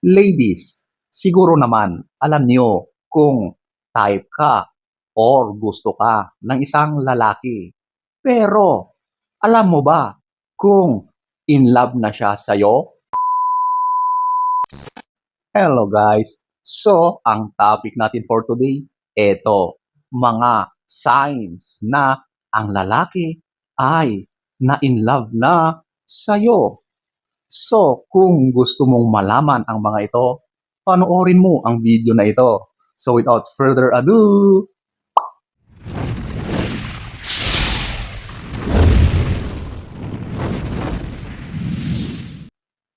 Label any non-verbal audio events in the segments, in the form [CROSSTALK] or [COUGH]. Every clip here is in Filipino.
Ladies, siguro naman alam niyo kung type ka or gusto ka ng isang lalaki. Pero alam mo ba kung in love na siya sa'yo? Hello guys! So, ang topic natin for today, eto, mga signs na ang lalaki ay na in love na sa'yo. So, kung gusto mong malaman ang mga ito, panoorin mo ang video na ito. So, without further ado,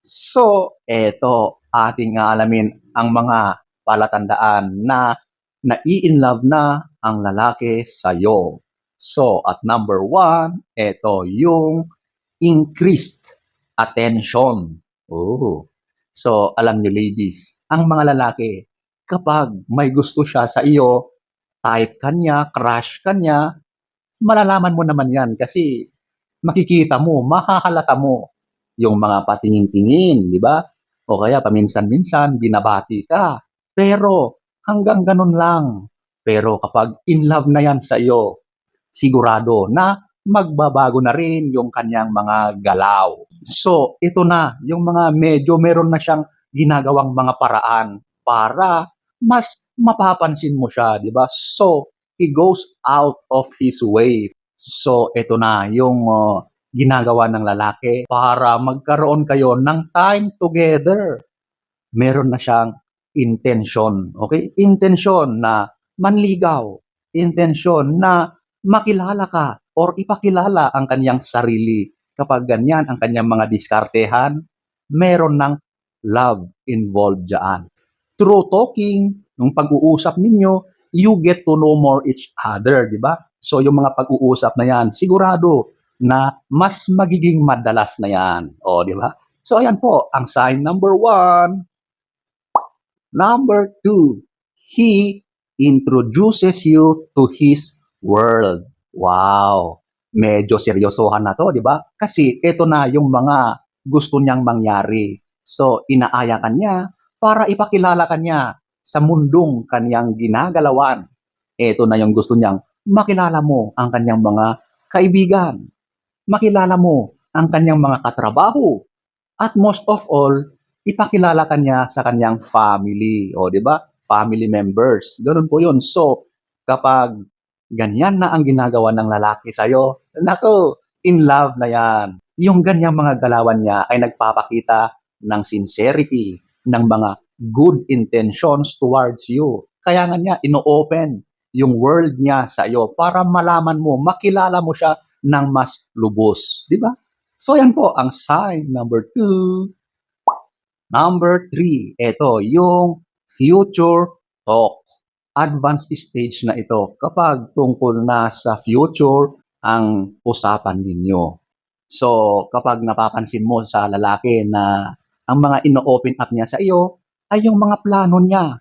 So, eto, ating alamin ang mga palatandaan na nai-inlove na ang lalaki sa'yo. So, at number one, eto yung increased attention. Oh. So, alam niyo ladies, ang mga lalaki, kapag may gusto siya sa iyo, type ka niya, crush ka niya, malalaman mo naman yan kasi makikita mo, mahahalata mo yung mga patingin-tingin, di ba? O kaya paminsan-minsan binabati ka. Pero hanggang ganun lang. Pero kapag in love na yan sa iyo, sigurado na magbabago na rin yung kanyang mga galaw. So, ito na, yung mga medyo meron na siyang ginagawang mga paraan para mas mapapansin mo siya, di ba? So, he goes out of his way. So, ito na yung uh, ginagawa ng lalaki para magkaroon kayo ng time together. Meron na siyang intention, okay? Intention na manligaw, intention na makilala ka or ipakilala ang kanyang sarili. Kapag ganyan ang kanyang mga diskartehan, meron ng love involved dyan. Through talking, nung pag-uusap ninyo, you get to know more each other, di ba? So yung mga pag-uusap na yan, sigurado na mas magiging madalas na yan. O, di ba? So ayan po, ang sign number one. Number two, he introduces you to his world. Wow! Medyo seryosohan na to, di ba? Kasi ito na yung mga gusto niyang mangyari. So, inaaya ka niya para ipakilala ka niya sa mundong kanyang ginagalawan. Ito na yung gusto niyang makilala mo ang kanyang mga kaibigan. Makilala mo ang kanyang mga katrabaho. At most of all, ipakilala ka niya sa kanyang family. O, di ba? Family members. Ganun po yun. So, kapag ganyan na ang ginagawa ng lalaki sa'yo, nako, in love na yan. Yung ganyang mga galawan niya ay nagpapakita ng sincerity, ng mga good intentions towards you. Kaya nga niya, ino-open yung world niya sa iyo para malaman mo, makilala mo siya ng mas lubos. Di ba? So, yan po ang sign number two. Number three, ito, yung future talk advanced stage na ito kapag tungkol na sa future ang usapan ninyo. So, kapag napapansin mo sa lalaki na ang mga ino-open up niya sa iyo ay yung mga plano niya.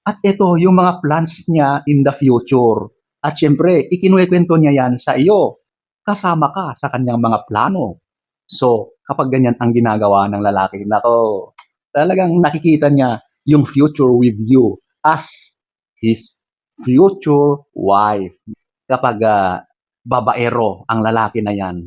At ito, yung mga plans niya in the future. At syempre, ikinuwento niya yan sa iyo. Kasama ka sa kanyang mga plano. So, kapag ganyan ang ginagawa ng lalaki, nako, talagang nakikita niya yung future with you as his future wife. Kapag uh, babaero ang lalaki na yan,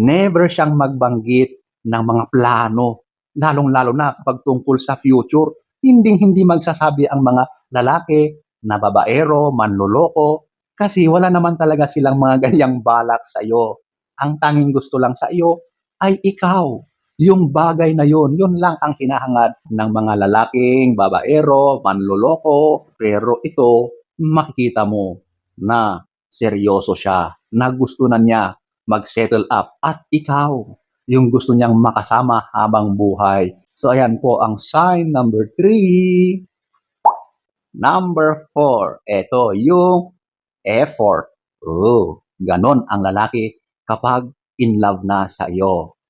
never siyang magbanggit ng mga plano, lalong-lalo na kapag tungkol sa future. Hindi-hindi magsasabi ang mga lalaki na babaero, manloloko, kasi wala naman talaga silang mga [LAUGHS] ganyang balak sa iyo. Ang tanging gusto lang sa iyo ay ikaw. Yung bagay na yun, yun lang ang hinahangad ng mga lalaking babaero, manloloko. Pero ito, makikita mo na seryoso siya, na gusto na niya mag-settle up. At ikaw, yung gusto niyang makasama habang buhay. So ayan po ang sign number three. Number four, ito yung effort. Oh, ganon ang lalaki kapag in love na sa iyo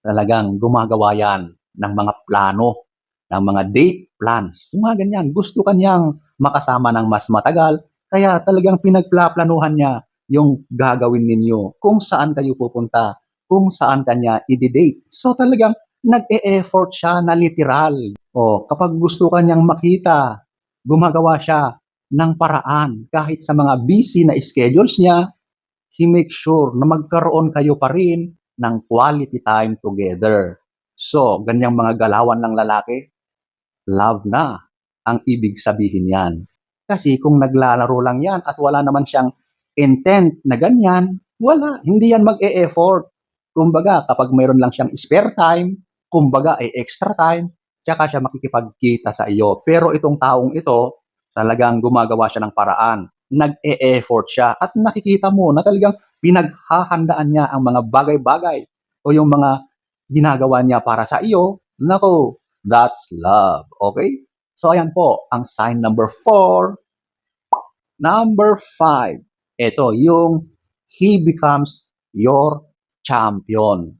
talagang gumagawa yan ng mga plano, ng mga date plans. Yung mga ganyan, gusto kanyang makasama ng mas matagal, kaya talagang pinagplaplanuhan niya yung gagawin ninyo, kung saan kayo pupunta, kung saan kanya i-date. So talagang nag-e-effort siya na literal. O kapag gusto ka niyang makita, gumagawa siya ng paraan kahit sa mga busy na schedules niya, he make sure na magkaroon kayo pa rin ng quality time together. So, ganyang mga galawan ng lalaki, love na ang ibig sabihin yan. Kasi kung naglalaro lang yan at wala naman siyang intent na ganyan, wala, hindi yan mag-e-effort. Kumbaga, kapag mayroon lang siyang spare time, kumbaga ay extra time, tsaka siya makikipagkita sa iyo. Pero itong taong ito, talagang gumagawa siya ng paraan. Nag-e-effort siya at nakikita mo na talagang pinaghahandaan niya ang mga bagay-bagay o yung mga ginagawa niya para sa iyo. Nako, that's love. Okay? So, ayan po, ang sign number four. Number five, ito, yung he becomes your champion.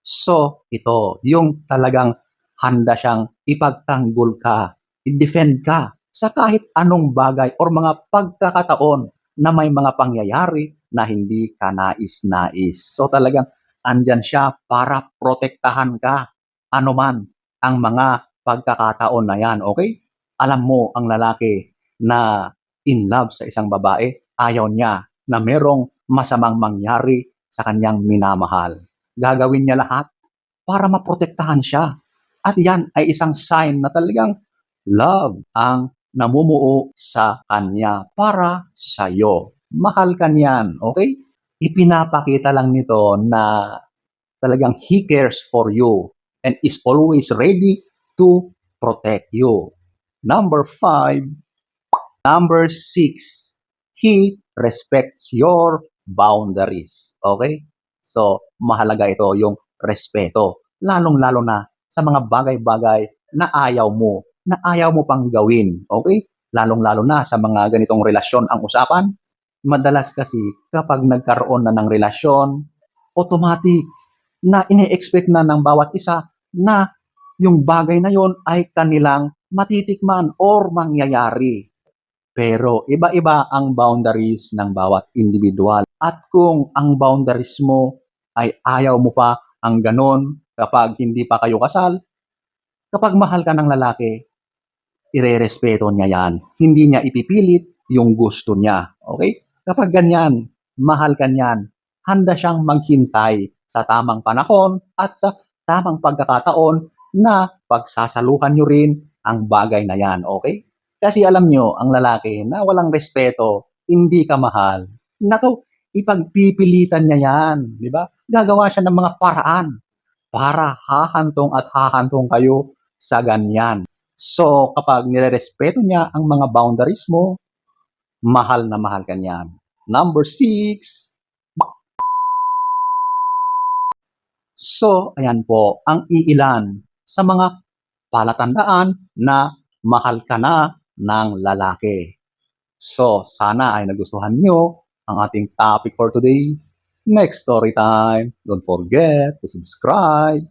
So, ito, yung talagang handa siyang ipagtanggol ka, i-defend ka sa kahit anong bagay or mga pagkakataon na may mga pangyayari na hindi ka nais-nais. So talagang andyan siya para protektahan ka anuman ang mga pagkakataon na yan, okay? Alam mo ang lalaki na in love sa isang babae, ayaw niya na merong masamang mangyari sa kanyang minamahal. Gagawin niya lahat para maprotektahan siya. At yan ay isang sign na talagang love ang namumuo sa kanya para sa iyo. Mahal ka niyan, okay? Ipinapakita lang nito na talagang he cares for you and is always ready to protect you. Number five, number six, he respects your boundaries. Okay? So, mahalaga ito yung respeto. Lalong-lalo na sa mga bagay-bagay na ayaw mo, na ayaw mo pang gawin. Okay? Lalong-lalo na sa mga ganitong relasyon ang usapan. Madalas kasi kapag nagkaroon na ng relasyon, automatic na ine-expect na ng bawat isa na yung bagay na yon ay kanilang matitikman or mangyayari. Pero iba-iba ang boundaries ng bawat individual. At kung ang boundaries mo ay ayaw mo pa ang ganon kapag hindi pa kayo kasal, kapag mahal ka ng lalaki, ire-respeto niya yan. Hindi niya ipipilit yung gusto niya. Okay? Kapag ganyan, mahal ka niyan, handa siyang maghintay sa tamang panahon at sa tamang pagkakataon na pagsasaluhan nyo rin ang bagay na yan. Okay? Kasi alam nyo, ang lalaki na walang respeto, hindi ka mahal. Nako, ipagpipilitan niya yan. Di ba? Gagawa siya ng mga paraan para hahantong at hahantong kayo sa ganyan. So, kapag nirerespeto niya ang mga boundaries mo, mahal na mahal ka niyan. Number six. So, ayan po, ang iilan sa mga palatandaan na mahal ka na ng lalaki. So, sana ay nagustuhan nyo ang ating topic for today. Next story time. Don't forget to subscribe